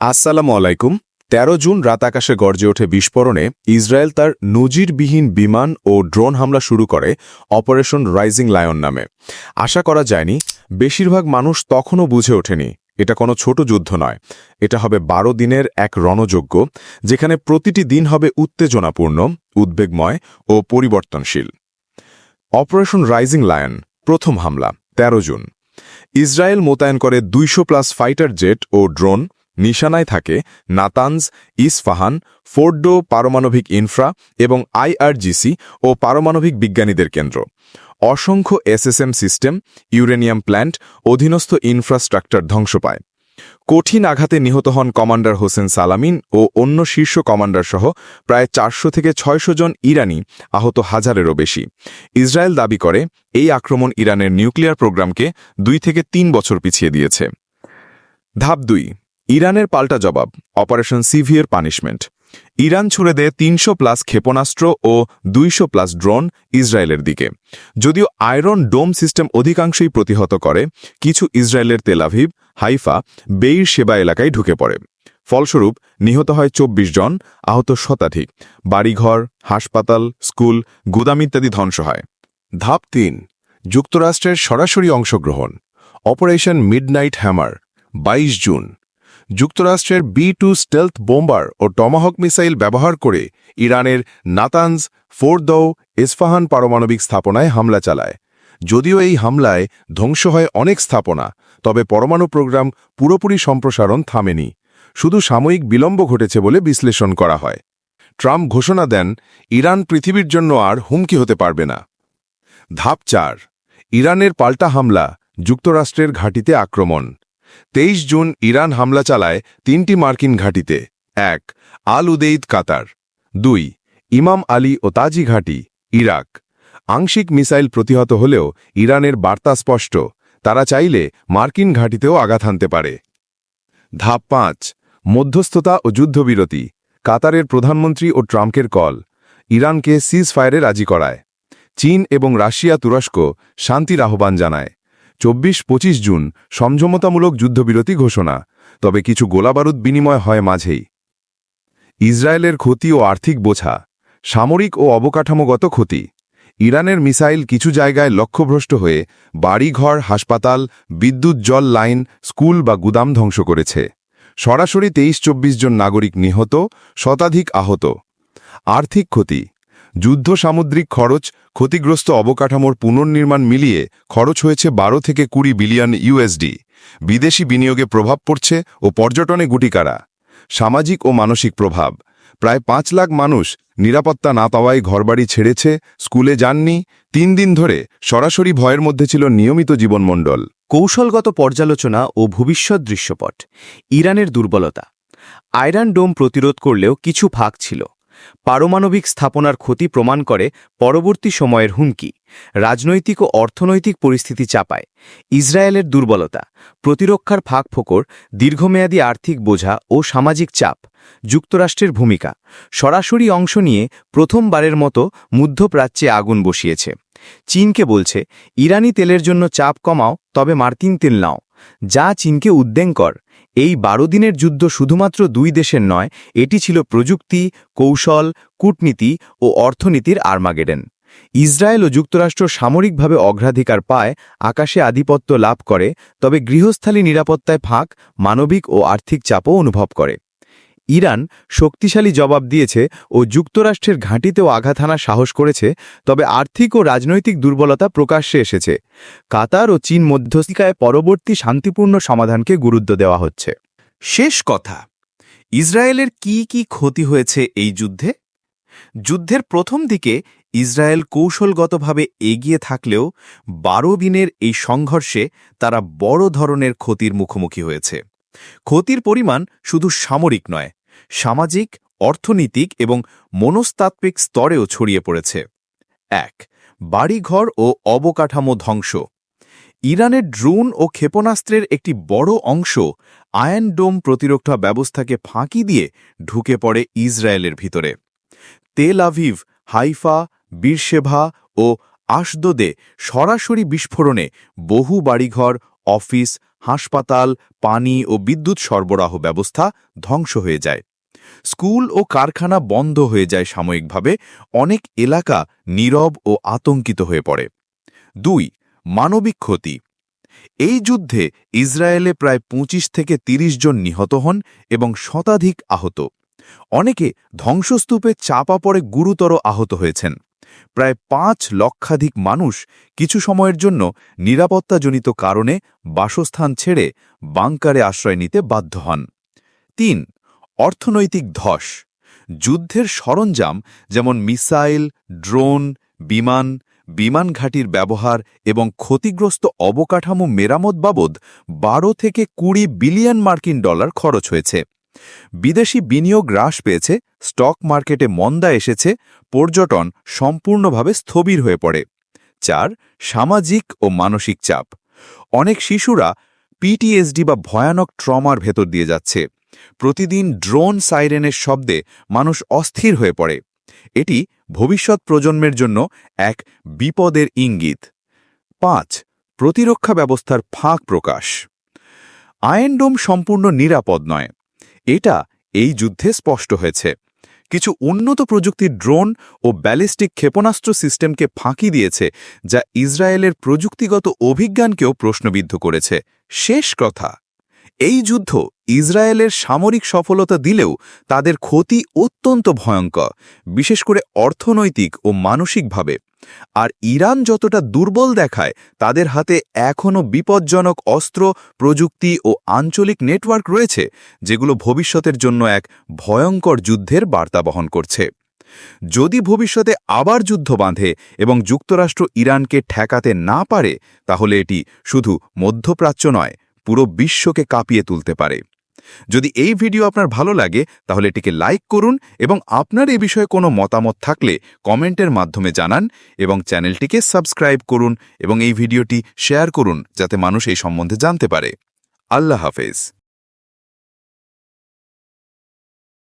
আসসালামু আলাইকুম। তেরো জুন রাত আকাশে গর্জে ওঠে বিস্ফোরণে ইসরায়েল তার নজিরবিহীন বিমান ও ড্রোন হামলা শুরু করে অপারেশন রাইজিং লায়ন নামে। আশা করা যায়নি, বেশিরভাগ মানুষ তখনও বুঝে ওঠেনি, এটা কোনো ছোট যুদ্ধ নয়। এটা হবে বারো দিনের এক রণযোগ্য যেখানে প্রতিটি দিন হবে উত্তেজনাপূর্ণ, উদ্বেগময় ও পরিবর্তনশীল। অপারেশন রাইজিং লায়ন, প্রথম হামলা ১৩ জুন। ইসরায়েল মোতায়েন করে দুইশো প্লাস ফাইটার জেট ও ড্রোন নিশানায় থাকে নাতানজ, ইসফাহান, ফোর্ডো পারমাণবিক ইনফ্রা এবং আইআরজিসি ও পারমাণবিক বিজ্ঞানীদের কেন্দ্র। অসংখ্য এসএসএম সিস্টেম, ইউরেনিয়াম প্ল্যান্ট, অধীনস্থ ইনফ্রাস্ট্রাকচার ধ্বংস পায়। কঠিন আঘাতে নিহত হন কমান্ডার হোসেন সালামিন ও অন্য শীর্ষ কমান্ডার সহ প্রায় চারশো থেকে ছয়শো জন ইরানি আহত হাজারেরও বেশি। ইসরায়েল দাবি করে, এই আক্রমণ ইরানের নিউক্লিয়ার প্রোগ্রামকে দুই থেকে তিন বছর পিছিয়ে দিয়েছে। ধাপ দুই ইরানের পাল্টা জবাব অপারেশন সিভিয়ার পানিশমেন্ট ইরান ছুড়ে দেয় তিনশো প্লাস ক্ষেপণাস্ত্র ও দুইশো প্লাস ড্রোন ইসরায়েলের দিকে। যদিও আয়রন ডোম সিস্টেম অধিকাংশই প্রতিহত করে, কিছু ইসরায়েলের তেলাভিভ হাইফা, বেইর সেবা এলাকায় ঢুকে পড়ে। ফলস্বরূপ, নিহত হয় চব্বিশ জন, আহত শতাধিক। বাড়িঘর, হাসপাতাল, স্কুল, গুদাম ইত্যাদি ধ্বংস হয়। ধাপ তিন, যুক্তরাষ্ট্রের সরাসরি অংশগ্রহণ। Operation midnight hammer ২২ June. যুক্তরাষ্ট্রের বি টু স্টেলথ বোম্বার ও টমাহক মিসাইল ব্যবহার করে ইরানের নাতানজ, ফোরদৌ ইস্ফাহান পারমাণবিক স্থাপনায় হামলা চালায়। যদিও এই হামলায় ধ্বংস হয় অনেক স্থাপনা, তবে পরমাণু প্রোগ্রাম পুরোপুরি সম্প্রসারণ থামেনি। শুধু সাময়িক বিলম্ব ঘটেছে বলে বিশ্লেষণ করা হয়। ট্রাম্প ঘোষণা দেন, ইরান পৃথিবীর জন্য আর হুমকি হতে পারবে না। ধাপ চার, ইরানের পাল্টা হামলা, যুক্তরাষ্ট্রের ঘাঁটিতে আক্রমণ। তেইশ জুন ইরান হামলা চালায় তিনটি মার্কিন ঘাঁটিতে। এক, আল উদেইদ, কাতার। দুই, ইমাম আলী ও তাজি ঘাঁটি, ইরাক। আংশিক মিসাইল প্রতিহত হলেও ইরানের বার্তা স্পষ্ট, তারা চাইলে মার্কিন ঘাঁটিতেও আঘাত হানতে পারে। ধাপ পাঁচ, মধ্যস্থতা ও যুদ্ধবিরতি। কাতারের প্রধানমন্ত্রী ও ট্রাম্পের কল, ইরানকে সিজ ফায়ারে রাজি করায়। চীন এবং রাশিয়া তুরস্ক শান্তির আহ্বান জানায়। চব্বিশ পঁচিশ জুন সমঝমতামূলক যুদ্ধবিরতি ঘোষণা, তবে কিছু গোলাবারুদ বিনিময় হয় মাঝেই। ইসরায়েলের ক্ষতি ও আর্থিক বোঝা, সামরিক ও অবকাঠামোগত ক্ষতি। ইরানের মিসাইল কিছু জায়গায় লক্ষ্যভ্রষ্ট হয়ে বাড়িঘর, হাসপাতাল, বিদ্যুৎ, জল লাইন, স্কুল বা গুদাম ধ্বংস করেছে। সরাসরি তেইশ চব্বিশ জন নাগরিক নিহত, শতাধিক আহত। আর্থিক ক্ষতি যুদ্ধ সামুদ্রিক খরচ, ক্ষতিগ্রস্ত অবকাঠামোর পুনর্নির্মাণ মিলিয়ে খরচ হয়েছে বারো থেকে কুড়ি বিলিয়ন ইউএসডি। বিদেশি বিনিয়োগে প্রভাব পড়ছে ও পর্যটনে গুটিকারা। সামাজিক ও মানসিক প্রভাব। প্রায় পাঁচ লাখ মানুষ নিরাপত্তা না পাওয়ায় ঘরবাড়ি ছেড়েছে, স্কুলে যাননি, তিন দিন ধরে সরাসরি ভয়ের মধ্যে ছিল নিয়মিত জীবনমণ্ডল। কৌশলগত পর্যালোচনা ও ভবিষ্যৎ দৃশ্যপট। ইরানের দুর্বলতা। আয়রন ডোম প্রতিরোধ করলেও কিছু ফাঁক ছিল। পারমাণবিক স্থাপনার ক্ষতি প্রমাণ করে পরবর্তী সময়ের হুমকি, রাজনৈতিক ও অর্থনৈতিক পরিস্থিতি চাপায়, ইসরায়েলের দুর্বলতা, প্রতিরক্ষার ফাঁক ফোকর দীর্ঘমেয়াদী আর্থিক বোঝা ও সামাজিক চাপ, যুক্তরাষ্ট্রের ভূমিকা, সরাসরি অংশ নিয়ে প্রথমবারের মতো মধ্যপ্রাচ্যে আগুন বসিয়েছে। চীনকে বলছে, ইরানি তেলের জন্য চাপ কমাও, তবে মার্কিন তেল নাও, যা চীনকে উদ্বেঙ্কর এই বারো দিনের যুদ্ধ শুধুমাত্র দুই দেশের নয়, এটি ছিল প্রযুক্তি, কৌশল, কূটনীতি ও অর্থনীতির আর্মাগেডেন। ইসরায়েল ও যুক্তরাষ্ট্র সামরিকভাবে অগ্রাধিকার পায়, আকাশে আধিপত্য লাভ করে, তবে গৃহস্থালী নিরাপত্তায় ফাঁক, মানবিক ও আর্থিক চাপও অনুভব করে। ইরান শক্তিশালী জবাব দিয়েছে ও যুক্তরাষ্ট্রের ঘাঁটিতেও আঘাত হানার সাহস করেছে, তবে আর্থিক ও রাজনৈতিক দুর্বলতা প্রকাশ্যে এসেছে। কাতার ও চীন মধ্যস্থিকায় পরবর্তী শান্তিপূর্ণ সমাধানকে গুরুত্ব দেওয়া হচ্ছে। শেষ কথা, ইসরায়েলের কি কি ক্ষতি হয়েছে এই যুদ্ধে? যুদ্ধের প্রথম দিকে ইসরায়েল কৌশলগতভাবে এগিয়ে থাকলেও বারো দিনের এই সংঘর্ষে তারা বড় ধরনের ক্ষতির মুখোমুখি হয়েছে। ক্ষতির পরিমাণ শুধু সামরিক নয় সামাজিক, অর্থনৈতিক এবং মনস্তাত্ত্বিক স্তরেও ছড়িয়ে পড়েছে। এক, বাড়িঘর ও অবকাঠামো ধ্বংস। ইরানের ড্রোন ও ক্ষেপণাস্ত্রের একটি বড় অংশ আয়ন ডোম প্রতিরক্ষা ব্যবস্থাকে ফাঁকি দিয়ে ঢুকে পড়ে ইসরায়েলের ভিতরে। তেল আভিভ, হাইফা বীরশেভা ও আশদোদে সরাসরি বিস্ফোরণে বহু বাড়িঘর, অফিস, হাসপাতাল, পানি ও বিদ্যুৎ সরবরাহ ব্যবস্থা ধ্বংস হয়ে যায়। স্কুল ও কারখানা বন্ধ হয়ে যায় সাময়িকভাবে, অনেক এলাকা নীরব ও আতঙ্কিত হয়ে পড়ে। দুই, মানবিক ক্ষতি। এই যুদ্ধে ইসরায়েলে প্রায় ২৫ থেকে ৩০ জন নিহত হন এবং শতাধিক আহত। অনেকে ধ্বংসস্তূপে চাপা পড়ে গুরুতর আহত হয়েছেন। প্রায় পাঁচ লক্ষাধিক মানুষ কিছু সময়ের জন্য নিরাপত্তাজনিত কারণে বাসস্থান ছেড়ে বাংকারে আশ্রয় নিতে বাধ্য হন। তিন অর্থনৈতিক ধস, যুদ্ধের সরঞ্জাম যেমন মিসাইল, ড্রোন, বিমান বিমান ঘাঁটির ব্যবহার এবং ক্ষতিগ্রস্ত অবকাঠামো মেরামত বাবদ বারো থেকে কুড়ি বিলিয়ন মার্কিন ডলার খরচ হয়েছে। বিদেশি বিনিয়োগ হ্রাস পেয়েছে, স্টক মার্কেটে মন্দা এসেছে, পর্যটন সম্পূর্ণভাবে স্থবির হয়ে পড়ে। চার, সামাজিক ও মানসিক চাপ। অনেক শিশুরা পিটিএসডি বা ভয়ানক ট্রমার ভেতর দিয়ে যাচ্ছে। প্রতিদিন ড্রোন সাইরেনের শব্দে মানুষ অস্থির হয়ে পড়ে। এটি ভবিষ্যৎ প্রজন্মের জন্য এক বিপদের ইঙ্গিত। পাঁচ, প্রতিরক্ষা ব্যবস্থার ফাঁক প্রকাশ। আয়েনডোম সম্পূর্ণ নিরাপদ নয়। এটা এই যুদ্ধে স্পষ্ট হয়েছে। কিছু উন্নত প্রযুক্তির ড্রোন ও ব্যালিস্টিক ক্ষেপণাস্ত্র সিস্টেমকে ফাঁকি দিয়েছে, যা ইসরায়েলের প্রযুক্তিগত অভিজ্ঞানকেও প্রশ্নবিদ্ধ করেছে। শেষ কথা। এই যুদ্ধ ইসরায়েলের সামরিক সফলতা দিলেও তাদের ক্ষতি অত্যন্ত ভয়ঙ্কর, বিশেষ করে অর্থনৈতিক ও মানসিকভাবে। আর ইরান যতটা দুর্বল দেখায়, তাদের হাতে এখনও বিপজ্জনক অস্ত্র, প্রযুক্তি ও আঞ্চলিক নেটওয়ার্ক রয়েছে, যেগুলো ভবিষ্যতের জন্য এক ভয়ঙ্কর যুদ্ধের বার্তা বহন করছে। যদি ভবিষ্যতে আবার যুদ্ধ বাঁধে এবং যুক্তরাষ্ট্র ইরানকে ঠেকাতে না পারে, তাহলে এটি শুধু মধ্যপ্রাচ্য নয় পুরো বিশ্বকে কাঁপিয়ে তুলতে পারে। যদি এই ভিডিও আপনার ভালো লাগে, তাহলে এটিকে লাইক করুন এবং আপনার এ বিষয়ে কোনো মতামত থাকলে কমেন্টের মাধ্যমে জানান এবং চ্যানেলটিকে সাবস্ক্রাইব করুন এবং এই ভিডিওটি শেয়ার করুন, যাতে মানুষ এই সম্বন্ধে জানতে পারে। আল্লাহ হাফেজ।